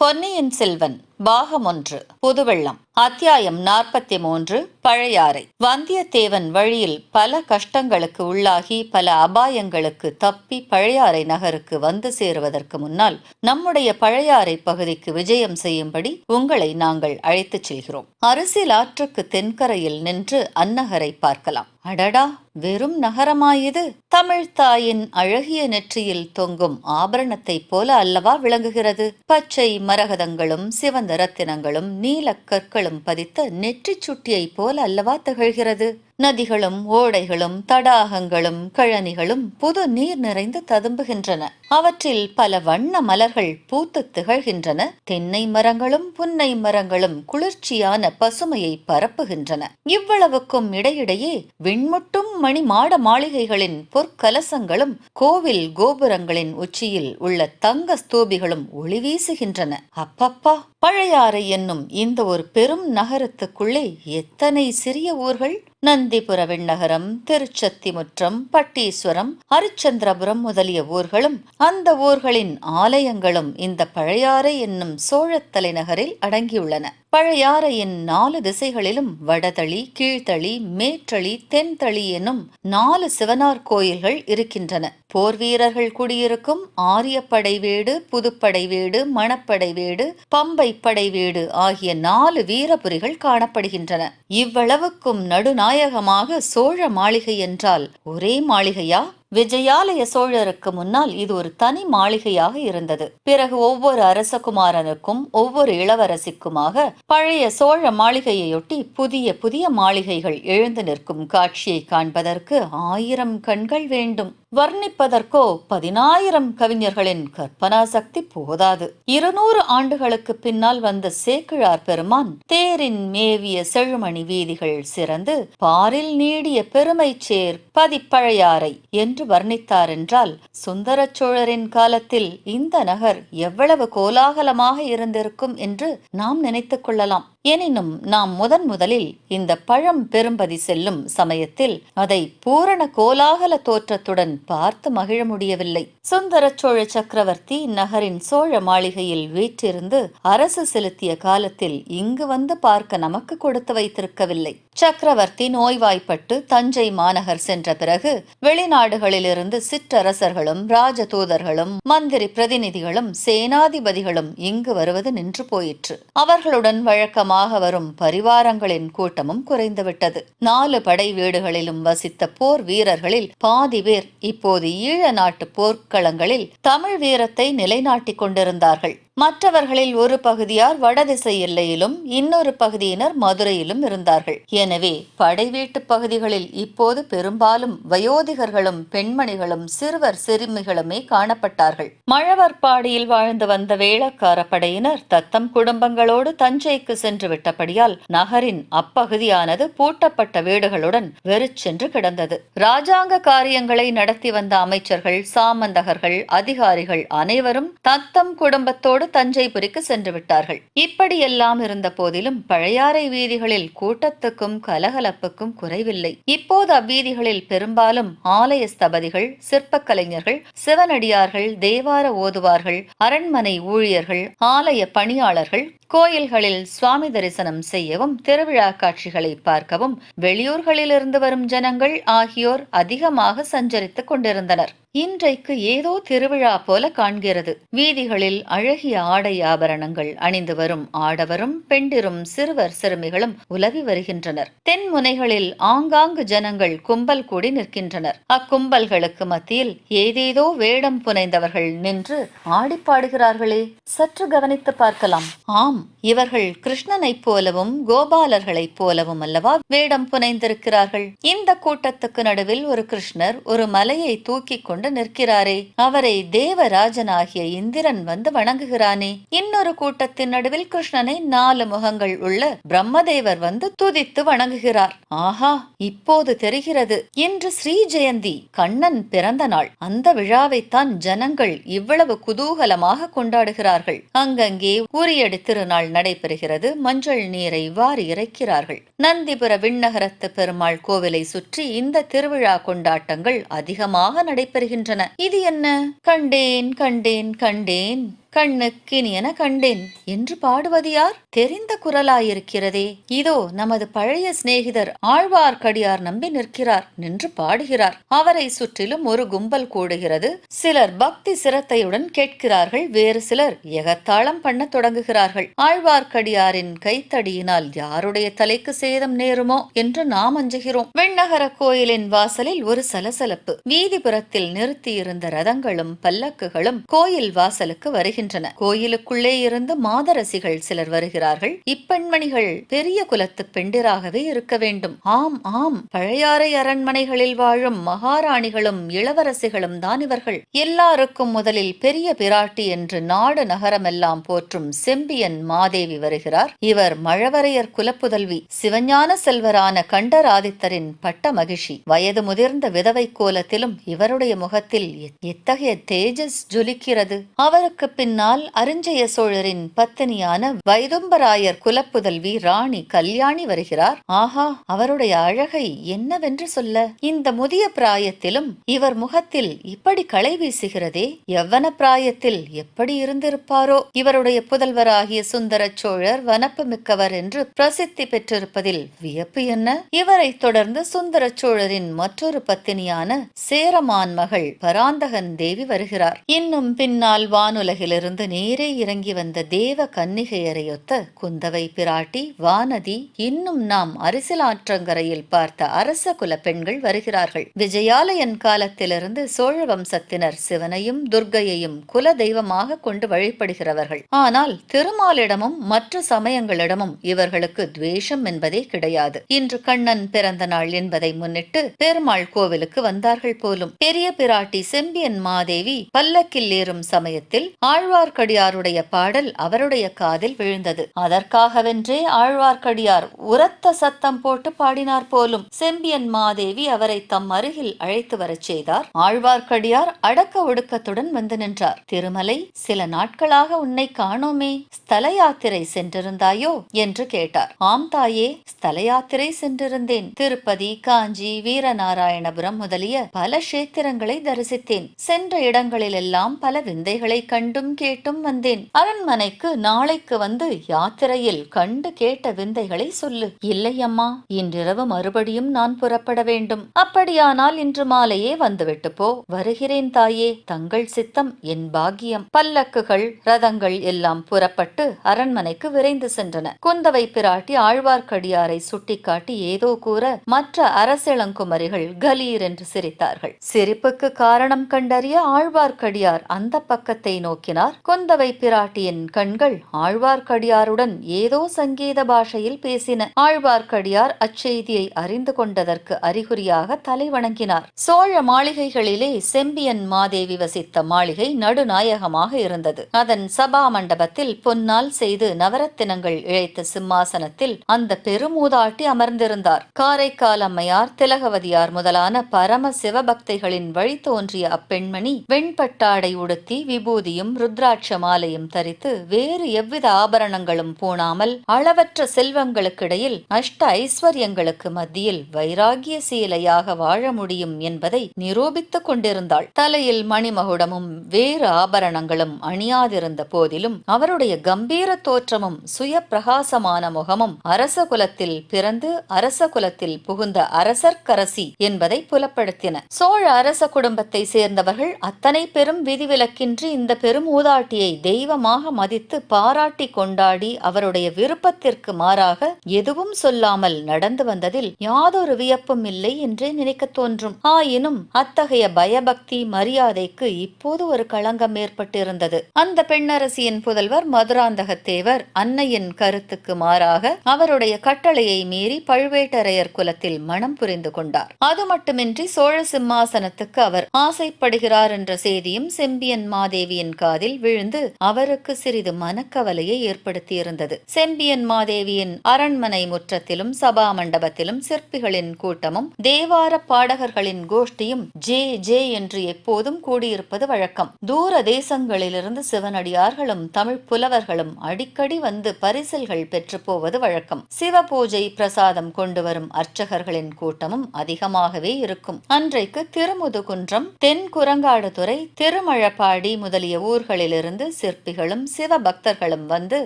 பொன்னியின் செல்வன். பாகம் ஒன்று புதுவெள்ளம் அத்தியாயம் நாற்பத்தி மூன்று பழையாறை. வந்தியத்தேவன் வழியில் பல கஷ்டங்களுக்கு உள்ளாகி பல அபாயங்களுக்கு தப்பி பழையாறை நகருக்கு வந்து சேருவதற்கு முன்னால் நம்முடைய பழையாறை பகுதிக்கு விஜயம் செய்யும்படி உங்களை நாங்கள் அழைத்துச் செல்கிறோம். அரசியல் ஆற்றுக்கு தென்கரையில் நின்று அந்நகரை பார்க்கலாம். அடடா! வெறும் நகரமாயுது. தமிழ் தாயின் அழகிய நெற்றியில் தொங்கும் ஆபரணத்தைப் போல அல்லவா விளங்குகிறது. பச்சை மரகதங்களும் சிவந்த ரத்தினங்களும் நீலக் கற்களும் பதித்த நெற்றிச் சுட்டியைப் போல அல்லவா திகழ்கிறது? நதிகளும் ஓடைகளும் தடாகங்களும் கழனிகளும் புது நீர் நிறைந்து ததும்புகின்றன. அவற்றில் பல வண்ண மலர்கள் பூத்து திகழ்கின்றன. தென்னை மரங்களும் புன்னை மரங்களும் குளிர்ச்சியான பசுமையை பரப்புகின்றன. இவ்வளவுக்கும் இடையிடையே விண்முட்டும் மணி மாட மாளிகைகளின் பொற்கலசங்களும் கோவில் கோபுரங்களின் உச்சியில் உள்ள தங்க ஸ்தூபிகளும் ஒளி வீசுகின்றன. அப்பப்பா! பழையாறை என்னும் இந்த ஒரு பெரும் நகரத்துக்குள்ளே எத்தனை சிறிய ஊர்கள்? நந்திபுர விண்ணகரம் திருச்சத்திமுற்றம் பட்டீஸ்வரம் ஹரிச்சந்திரபுரம் முதலிய ஊர்களும் அந்த ஊர்களின் ஆலயங்களும் இந்த பழையாறை என்னும் சோழத் தலைநகரில் அடங்கியுள்ளன. பழையாறையின் நாலு திசைகளிலும் வடதளி கீழ்த்தளி மேற்றளி தென்தளி எனும் நாலு சிவனார் கோயில்கள் இருக்கின்றன. போர் வீரர்கள் குடியிருக்கும் ஆரியப்படை வீடு புதுப்படை வீடு மணப்படை வீடு பம்பை படை வீடு ஆகிய நாலு வீரபுரிகள் காணப்படுகின்றன. இவ்வளவுக்கும் நடுநாயகமாக சோழ மாளிகை என்றால் ஒரே மாளிகையா? விஜயாலய சோழருக்கு முன்னால் இது ஒரு தனி மாளிகையாக இருந்தது. பிறகு ஒவ்வொரு அரசகுமாரனுக்கும் ஒவ்வொரு இளவரசிக்குமாக பழைய சோழ மாளிகையொட்டி புதிய புதிய மாளிகைகள் எழுந்து நிற்கும் காட்சியை காண்பதற்கு ஆயிரம் கண்கள் வேண்டும். வர்ணிப்பதற்கோ பதினாயிரம் கவிஞர்களின் கற்பனா சக்தி போதாது. இருநூறு ஆண்டுகளுக்கு பின்னால் வந்த சேக்கிழார் பெருமான் தேரின் மேவிய செழுமணி வீதிகள் சிறந்து பாரில் நீடிய பெருமை சேர் பதிப்பழையாறை என்று வர்ணித்தார் என்றால் சுந்தர சோழரின் காலத்தில் இந்த நகர் எவ்வளவு கோலாகலமாக இருந்திருக்கும் என்று நாம் நினைத்துக் கொள்ளலாம். எனினும் நாம் முதன் முதலில் இந்த பழம் பெரும்பதி செல்லும் சமயத்தில் அதை பூரண கோலாகல தோற்றத்துடன் பார்த்து மகிழ முடியவில்லை. சுந்தர சோழ சக்கரவர்த்தி நகரின் சோழ மாளிகையில் வீற்றிருந்து அரசு செலுத்திய காலத்தில் இங்கு வந்து பார்க்க நமக்கு கொடுத்து வைத்திருக்கவில்லை. சக்கரவர்த்தி நோய்வாய்ப்பட்டு தஞ்சை மாநகர் சென்ற பிறகு வெளிநாடுகளிலிருந்து சிற்றரசர்களும் ராஜதூதர்களும் மந்திரி பிரதிநிதிகளும் சேனாதிபதிகளும் இங்கு வருவது நின்று போயிற்று. அவர்களுடன் வழக்கம் வழக்கமாக வரும் பரிவாரங்களின் கூட்டமும் குறைந்துவிட்டது. நாலு படை வீடுகளிலும் வசித்த போர் வீரர்களில் பாதி பேர் இப்போது ஈழ நாட்டு போர்க்களங்களில் தமிழ் வீரத்தை நிலைநாட்டிக் கொண்டிருந்தார்கள். மற்றவர்களில் ஒரு பகுதியார் வடதிசை எல்லையிலும் இன்னொரு பகுதியினர் மதுரையிலும் இருந்தார்கள். எனவே படைவீட்டு பகுதிகளில் இப்போது பெரும்பாலும் வயோதிகர்களும் பெண்மணிகளும் சிறுவர் சிறுமிகளுமே காணப்பட்டார்கள். மழவர்பாடியில் வாழ்ந்து வந்த வேளக்கார படையினர் தத்தம் குடும்பங்களோடு தஞ்சைக்கு சென்று விட்டபடியால் நகரின் அப்பகுதியானது பூட்டப்பட்ட வீடுகளுடன் வெறிச்சென்று கிடந்தது. ராஜாங்க காரியங்களை நடத்தி வந்த அமைச்சர்கள் சாமந்தகர்கள் அதிகாரிகள் அனைவரும் தத்தம் குடும்பத்தோடு தஞ்சைபுரிக்கு சென்று விட்டார்கள். இப்படியெல்லாம் இருந்த போதிலும் பழையாறை வீதிகளில் கூட்டத்துக்கும் கலகலப்புக்கும் குறைவில்லை. இப்போது அவ்வீதிகளில் பெரும்பாலும் ஆலய ஸ்தபதிகள் சிற்ப கலைஞர்கள் சிவனடியார்கள் தேவார ஓதுவார்கள் அரண்மனை ஊழியர்கள் ஆலய பணியாளர்கள் கோயில்களில் சுவாமி தரிசனம் செய்யவும் திருவிழா காட்சிகளை பார்க்கவும் வெளியூர்களிலிருந்து வரும் ஜனங்கள் ஆகியோர் அதிகமாக சஞ்சரித்துக் கொண்டிருந்தனர். இன்றைக்கு ஏதோ திருவிழா போல காண்கிறது. வீதிகளில் அழகிய ஆடை ஆபரணங்கள் அணிந்து வரும் ஆடவரும் பெண்டிரும் சிறுவர் சிறுமிகளும் உலவி வருகின்றனர். தென் முனைகளில் ஆங்காங்கு ஜனங்கள் கும்பல் கூடி நிற்கின்றனர். அக்கும்பல்களுக்கு மத்தியில் ஏதேதோ வேடம் புனைந்தவர்கள் நின்று ஆடிப்பாடுகிறார்களே. சற்று கவனித்து பார்க்கலாம். ஆம் இவர்கள் கிருஷ்ணனைப் போலவும் கோபாலர்களைப் போலவும் அல்லவா வேடம் புனைந்திருக்கிறார்கள். இந்த கூட்டத்துக்கு நடுவில் ஒரு கிருஷ்ணர் ஒரு மலையை தூக்கிக் கொண்டு நிற்கிறாரே. அவரை தேவராஜனாகிய இந்திரன் வந்து வணங்குகிறானே. இன்னொரு கூட்டத்தின் நடுவில் கிருஷ்ணனை நாலு முகங்கள் உள்ள பிரம்மதேவர் வந்து துதித்து வணங்குகிறார். ஆஹா இப்போது தெரிகிறது. இன்று ஸ்ரீ ஜெயந்தி கண்ணன் பிறந்த நாள். அந்த விழாவைத்தான் ஜனங்கள் இவ்வளவு குதூகலமாக கொண்டாடுகிறார்கள். அங்கங்கே உரியடித்திருந்த திருநாள் நடைபெறுகிறது. மஞ்சள் நீரை வாரி இறைக்கிறார்கள். நந்திபுர விண்ணகரத்து பெருமாள் கோவிலை சுற்றி இந்த திருவிழா கொண்டாட்டங்கள் அதிகமாக நடைபெறுகின்றன. இது என்ன? கண்டேன் கண்டேன் கண்டேன். கண்ணுக்கினியன கண்டேன் என்று பாடுவது யார் தெரிந்த குரலாயிருக்கிறதே. இதோ நமது பழைய சிநேகிதர் ஆழ்வார்க்கடியார் நம்பி நிற்கிறார் நின்று பாடுகிறார். அவரை சுற்றிலும் ஒரு கும்பல் கூடுகிறது. சிலர் பக்தி சிரத்தையுடன் கேட்கிறார்கள். வேறு சிலர் எகத்தாளம் பண்ண தொடங்குகிறார்கள். ஆழ்வார்க்கடியாரின் கைத்தடியினால் யாருடைய தலைக்கு சேதம் நேருமோ என்று நாம் அஞ்சுகிறோம். வெண்ணகர கோயிலின் வாசலில் ஒரு சலசலப்பு. வீதிபுறத்தில் நிறுத்தியிருந்த ரதங்களும் பல்லக்குகளும் கோயில் வாசலுக்கு வருகின்றன. கோயிலுக்குள்ளே இருந்து மாதரசிகள் சிலர் வருகிறார்கள். இப்பெண்மணிகள் பெரிய குலத்து பெண்டிராகவே இருக்க வேண்டும். ஆம் ஆம். பழையாறை அரண்மனைகளில் வாழும் மகாராணிகளும் இளவரசிகளும் தான் இவர்கள். எல்லாருக்கும் முதலில் பெரிய பிராட்டி என்று நாடு நகரமெல்லாம் போற்றும் செம்பியன் மாதேவி வருகிறார். இவர் மழவரையர் குலப்புதல்வி சிவஞான செல்வரான கண்டராதித்தரின் பட்ட மகிழ்ச்சி. வயது முதிர்ந்த விதவை கோலத்திலும் இவருடைய முகத்தில் எத்தகைய தேஜஸ் ஜொலிக்கிறது? அவருக்கு பின் பின்னால் அரிஞ்சய சோழரின் பத்தினியான வைதும்பராயர் குலப்புதல்வி ராணி கல்யாணி வருகிறார். ஆஹா அவருடைய அழகை என்னவென்று சொல்ல? இந்த முதிய பிராயத்திலும் இவர் முகத்தில் இப்படி களை வீசுகிறதே? எவ்வன பிராயத்தில் எப்படி இருந்திருப்பாரோ? இவருடைய புதல்வராகிய சுந்தர சோழர் வனப்பு மிக்கவர் என்று பிரசித்தி பெற்றிருப்பதில் வியப்பு என்ன? இவரைத் தொடர்ந்து சுந்தர சோழரின் மற்றொரு பத்தினியான சேரமான் மகள் பராந்தகன் தேவி வருகிறார். இன்னும் பின்னால் வானுலகிலிருந்து நேரே இறங்கி வந்த தேவ கன்னிகையரையொத்த குந்தவை பிராட்டி வானதி இன்னும் நாம் அரசியலாற்றங்கரையில் பார்த்த அரச குல பெண்கள் வருகிறார்கள். விஜயாலயன் காலத்திலிருந்து சோழ வம்சத்தினர் சிவனையும் துர்கையையும் குல தெய்வமாக கொண்டு வழிபடுகிறவர்கள். ஆனால் திருமாலிடமும் மற்ற சமயங்களிடமும் இவர்களுக்கு துவேஷம் என்பதே கிடையாது. இன்று கண்ணன் பிறந்த நாள் என்பதை முன்னிட்டு பெருமாள் கோவிலுக்கு வந்தார்கள் போலும். பெரிய பிராட்டி செம்பியன் மாதேவி பல்லக்கில் ஏறும் சமயத்தில் ஆழ்வார்க்கடியாருடைய பாடல் அவருடைய காதில் விழுந்தது. அதற்காகவென்றே ஆழ்வார்க்கடியார் உரத்த சத்தம் போட்டு பாடினார் போலும் செம்பியன் மாதேவி அவரை தம் அருகில் அழைத்து வரச் செய்தார். ஆழ்வார்க்கடியார் அடக்க ஒடுக்கத்துடன் வந்து நின்றார். திருமலை சில நாட்களாக உன்னை காணோமே ஸ்தல யாத்திரை சென்றிருந்தாயோ? என்று கேட்டார். ஆம் தாயே ஸ்தல யாத்திரை சென்றிருந்தேன். திருப்பதி காஞ்சி வீரநாராயணபுரம் முதலிய பல கஷேத்திரங்களை தரிசித்தேன். சென்ற இடங்களிலெல்லாம் பல விந்தைகளை கண்டும் கேட்டும் வந்தேன். அரண்மனைக்கு நாளைக்கு வந்து யாத்திரையில் கண்டு கேட்ட விந்தைகளை சொல்லு. இல்லை அம்மா இன்றிரவு மறுபடியும் நான் புறப்பட வேண்டும். அப்படியானால் இன்று மாலையே வந்துவிட்டு போ. வருகிறேன் தாயே. தங்கள் சித்தம் என் பாக்கியம். பல்லக்குகள் ரதங்கள் எல்லாம் புறப்பட்டு அரண்மனைக்கு விரைந்து சென்றன. குந்தவை பிராட்டி ஆழ்வார்க்கடியாரை சுட்டிக்காட்டி ஏதோ கூற மற்ற அரசிளங்குமரிகள் கலீர் என்று சிரித்தார்கள். சிரிப்புக்கு காரணம் கண்டறிய ஆழ்வார்க்கடியார் அந்த பக்கத்தை நோக்கினார். கொந்தவை பிராட்டியின் கண்கள் ஆழ்வார்க்கடியாருடன் ஏதோ சங்கீத பாஷையில் பேசின. ஆழ்வார்க்கடியார் அச்செய்தியை அறிந்து கொண்டதற்கு அறிகுறியாக தலை வணங்கினார். சோழ மாளிகைகளிலே செம்பியன் மாதேவி வசித்த மாளிகை நடுநாயகமாக இருந்தது. அதன் சபா மண்டபத்தில் பொன்னால் செய்து நவரத்தினங்கள் இழைத்த சிம்மாசனத்தில் அந்த பெருமூதாட்டி அமர்ந்திருந்தார். காரைக்கால் அம்மையார் திலகவதியார் முதலான பரம சிவபக்தைகளின் வழி தோன்றிய அப்பெண்மணி வெண்பட்டாடை உடுத்தி விபூதியும் ருத்ராட்ச மாலையும் தரித்து வேறு எவ்வித ஆபரணங்களும் பூணாமல் அளவற்ற செல்வங்களுக்கிடையில் அஷ்ட ஐஸ்வர்யங்களுக்கு மத்தியில் வைராகிய சீலையாக வாழ முடியும் என்பதை நிரூபித்துக் கொண்டிருந்தாள். தலையில் மணிமகுடமும் வேறு ஆபரணங்களும் அணியாதிருந்த போதிலும் அவருடைய கம்பீர தோற்றமும் சுய பிரகாசமான முகமும் அரச குலத்தில் பிறந்து அரச குலத்தில் புகுந்த அரசர்க்கரசி என்பதை புலப்படுத்தின. சோழ அரச குடும்பத்தை சேர்ந்தவர்கள் அத்தனை பெரும் விதிவிலக்கின்றி இந்த பெரும் மூதாட்டியை தெய்வமாக மதித்து பாராட்டி கொண்டாடி அவருடைய விருப்பத்திற்கு மாறாக எதுவும் சொல்லாமல் நடந்து வந்ததில் யாதொரு வியப்பும் இல்லை என்றே நினைக்க தோன்றும். ஆயினும் அத்தகைய பயபக்தி மரியாதைக்கு இப்போது ஒரு களங்கம் ஏற்பட்டிருந்தது. அந்த பெண்ணரசியின் புதல்வர் மதுராந்தகத்தேவர் அன்னையின் கருத்துக்கு மாறாக அவருடைய கட்டளையை மீறி பழுவேட்டரையர் குலத்தில் மனம் புரிந்து கொண்டார். அது மட்டுமின்றி சோழ சிம்மாசனத்துக்கு அவர் ஆசைப்படுகிறார் என்ற செய்தியும் செம்பியன் மாதேவியின் காதில் விழுந்து அவருக்கு சிறிது மனக்கவலையை ஏற்படுத்தியிருந்தது. செம்பியன் மாதேவியின் அரண்மனை முற்றத்திலும் சபா மண்டபத்திலும் சிற்பிகளின் கூட்டமும் தேவார பாடகர்களின் கோஷ்டியும் ஜே ஜே என்று எப்போதும் கூடியிருப்பது வழக்கம். தூர தேசங்களிலிருந்து சிவனடியார்களும் தமிழ் புலவர்களும் அடிக்கடி வந்து பரிசல்கள் பெற்று போவது வழக்கம். சிவ பூஜை பிரசாதம் கொண்டு வரும் அர்ச்சகர்களின் கூட்டமும் அதிகமாகவே இருக்கும். அன்றைக்கு திருமுதுகுன்றம் தென் குரங்காடுதுறை திருமழப்பாடி முதலிய ஊர்களில் திசைகளிலிருந்து சிற்பிகளும் சிவபக்தர்களும் வந்து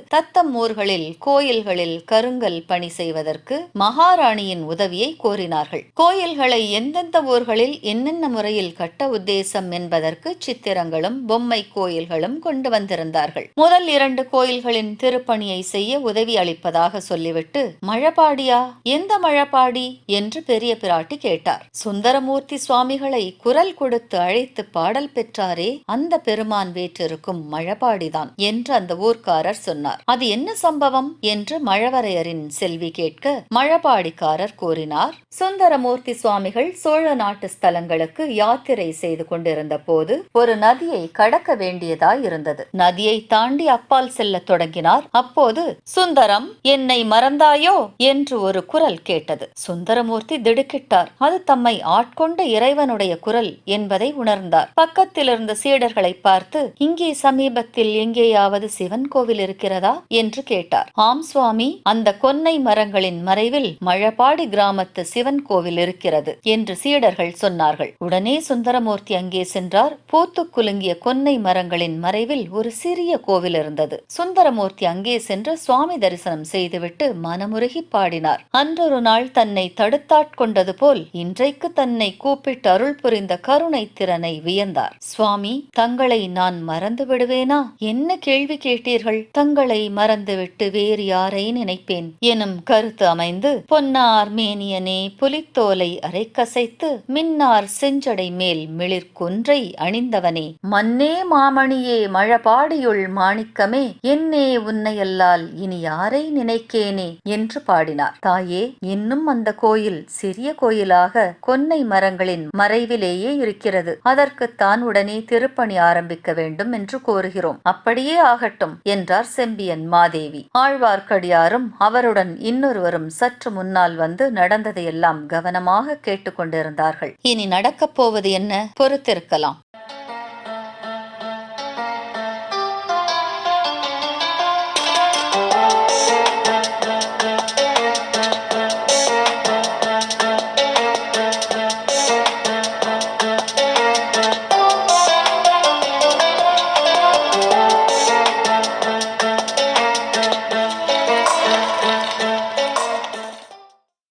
தத்தம் ஊர்களில் கோயில்களில் கருங்கல் பணி செய்வதற்கு மகாராணியின் உதவியை கோரினார்கள். கோயில்களை எந்தெந்த ஊர்களில் என்னென்ன முறையில் கட்ட உத்தேசம் என்பதற்கு சித்திரங்களும் பொம்மை கோயில்களும் கொண்டு வந்திருந்தார்கள். முதல் இரண்டு கோயில்களின் திருப்பணியை செய்ய உதவி அளிப்பதாக சொல்லிவிட்டு மழப்பாடியா எந்த மழப்பாடி என்று பெரிய பிராட்டி கேட்டார். சுந்தரமூர்த்தி சுவாமிகளை குரல் கொடுத்து அழைத்து பாடல் பெற்றாரே அந்த பெருமான் வேற்றிருக்கும். மழபாடிதான் என்று அந்த ஊர்க்காரர் சொன்னார். அது என்ன சம்பவம்? என்று மழவரையரின் செல்வி கேட்க மழபாடிக்காரர் கூறினார். சுந்தரமூர்த்தி சுவாமிகள் சோழ நாட்டு ஸ்தலங்களுக்கு யாத்திரை செய்து கொண்டிருந்த போது ஒரு நதியை கடக்க வேண்டியதாய் இருந்தது. நதியை தாண்டி அப்பால் செல்ல தொடங்கினார். அப்போது சுந்தரம் என்னை மறந்தாயோ? என்று ஒரு குரல் கேட்டது. சுந்தரமூர்த்தி திடுக்கிட்டார். அது தம்மை ஆட்கொண்ட இறைவனுடைய குரல் என்பதை உணர்ந்தார். பக்கத்தில் இருந்த சீடர்களை பார்த்து இங்கே சமீபத்தில் எங்கேயாவது சிவன் கோவில் இருக்கிறதா? என்று கேட்டார். ஆம் சுவாமி. அந்த கொன்னை மரங்களின் மறைவில் மழபாடி கிராமத்து சிவன் கோவில் இருக்கிறது என்று சீடர்கள் சொன்னார்கள். உடனே சுந்தரமூர்த்தி அங்கே சென்றார். பூத்து குலுங்கிய கொன்னை மரங்களின் மறைவில் ஒரு சிறிய கோவில் இருந்தது. சுந்தரமூர்த்தி அங்கே சென்று சுவாமி தரிசனம் செய்துவிட்டு மனமுருகி பாடினார். அன்றொரு நாள் தன்னை தடுத்தாட்கொண்டது போல் இன்றைக்கு தன்னை கூப்பிட்டு அருள் புரிந்த கருணை திறனை வியந்தார். சுவாமி தங்களை நான் மறந்து விடுவேனா என்ன கேள்வி கேட்டீர்கள்? தங்களை மறந்துவிட்டு வேறு யாரை நினைப்பேன்? எனும் கருத்து அமைந்து பொன்னார் மேனியனே புலித்தோலை அரைக்கசைத்து மின்னார் செஞ்சடை மேல் மிளிர்குன்றை அணிந்தவனே. மன்னே மாமணியே மழபாடியுள் மாணிக்கமே என்னே உன்னையல்லால் இனி யாரை நினைக்கேனே? என்று பாடினார். தாயே இன்னும் அந்த கோயில் சிறிய கோயிலாக கொன்னை மரங்களின் மறைவிலேயே இருக்கிறது. அதற்குத்தான் உடனே திருப்பணி ஆரம்பிக்க வேண்டும் என்று என்று கோருகிறோம். அப்படியே ஆகட்டும் என்றார் செம்பியன் மாதேவி. ஆழ்வார்க்கடியாரும் அவருடன் இன்னொருவரும் சற்று முன்னால் வந்து நடந்ததையெல்லாம் கவனமாக கேட்டுக்கொண்டிருந்தார்கள். இனி நடக்கப் போவது என்ன? பொறுத்திருக்கலாம்.